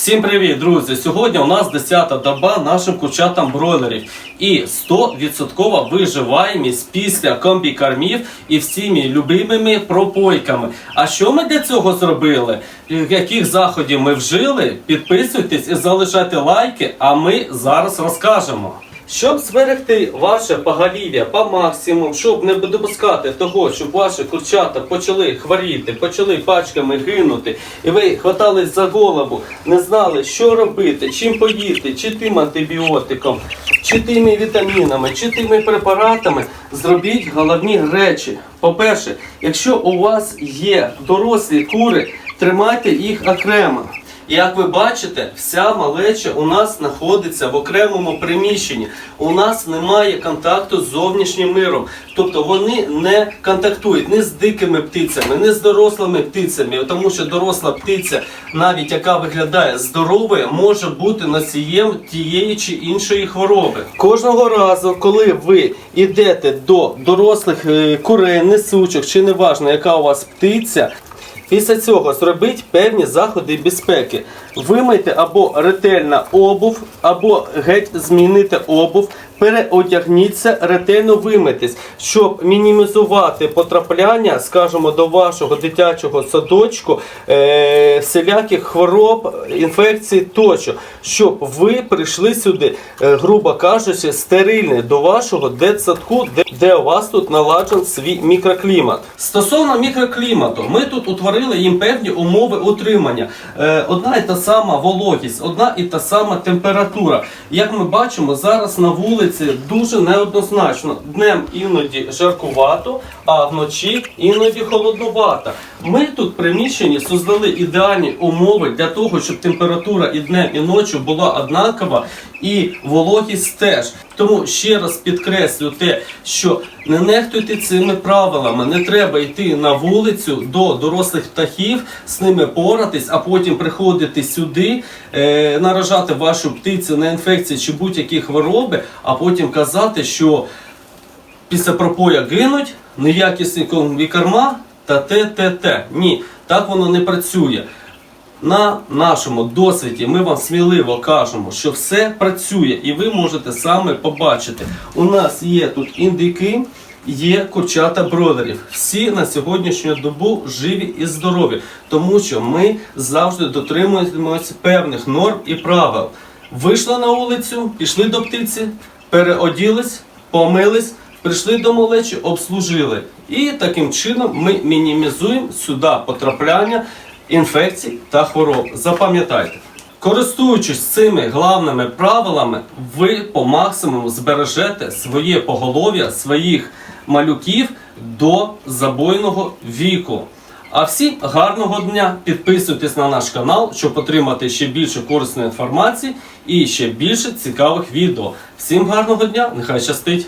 Всім привіт, друзі! Сьогодні у нас 10-та доба нашим курчатам бройлерів і 100% виживаємість після комбікормів і всіми любимими пропойками. А що ми для цього зробили? Яких заходів ми вжили? Підписуйтесь і залишайте лайки, а ми зараз розкажемо. Щоб зберегти ваше поголів'я по максимуму, щоб не допускати того, щоб ваші курчата почали хворіти, почали пачками гинути, і ви хватались за голову, не знали, що робити, чим поїти, чи тим антибіотиком, чи тими вітамінами, чи тими препаратами, зробіть головні речі. По-перше, якщо у вас є дорослі кури, тримайте їх окремо. Як ви бачите, вся малеча у нас знаходиться в окремому приміщенні. У нас немає контакту з зовнішнім миром. Тобто вони не контактують ні з дикими птицями, ні з дорослими птицями, тому що доросла птиця, навіть яка виглядає здоровою, може бути носієм тієї чи іншої хвороби. Кожного разу, коли ви йдете до дорослих е, курей, несучих чи неважно, яка у вас птиця. Після цього зробіть певні заходи безпеки. Вимийте або ретельно обув, або геть змінити обув, переодягніться, ретельно вимитись, щоб мінімізувати потрапляння, скажімо, до вашого дитячого садочку е- всіляких хвороб, інфекцій тощо, щоб ви прийшли сюди, е, грубо кажучи, стерильні до вашого дитсадку, де, де у вас тут наладжен свій мікроклімат. Стосовно мікроклімату, ми тут утворили їм певні умови утримання. Е, одна і та сама вологість, одна і та сама температура. Як ми бачимо, зараз на вулиці дуже неоднозначно. Днем іноді жаркувато, а вночі іноді холодновато. Ми тут приміщенні создали ідеальні умови для того, щоб температура і днем, і ночі була однакова, і вологість теж. Тому ще раз підкреслю те, що не нехтуйте цими правилами. Не треба йти на вулицю до дорослих птахів, з ними поратись, а потім приходити сюди, е, наражати вашу птицю на інфекції чи будь-які хвороби, а потім казати, що після пропоя гинуть, неякісні корма та те, те, те. Ні, так воно не працює. На нашому досвіді ми вам сміливо кажемо, що все працює, і ви можете саме побачити. У нас є тут індики, є курчата бройлерів. Всі на сьогоднішню добу живі і здорові, тому що ми завжди дотримуємося певних норм і правил. Вийшли на вулицю, пішли до птиці, переоділись, помились. Прийшли до малечі, обслужили. І таким чином ми мінімізуємо сюди потрапляння інфекцій та хвороб. Запам'ятайте. Користуючись цими головними правилами, ви по максимуму збережете своє поголов'я, своїх малюків до забойного віку. А всім гарного дня! Підписуйтесь на наш канал, щоб отримати ще більше корисної інформації і ще більше цікавих відео. Всім гарного дня! Нехай щастить!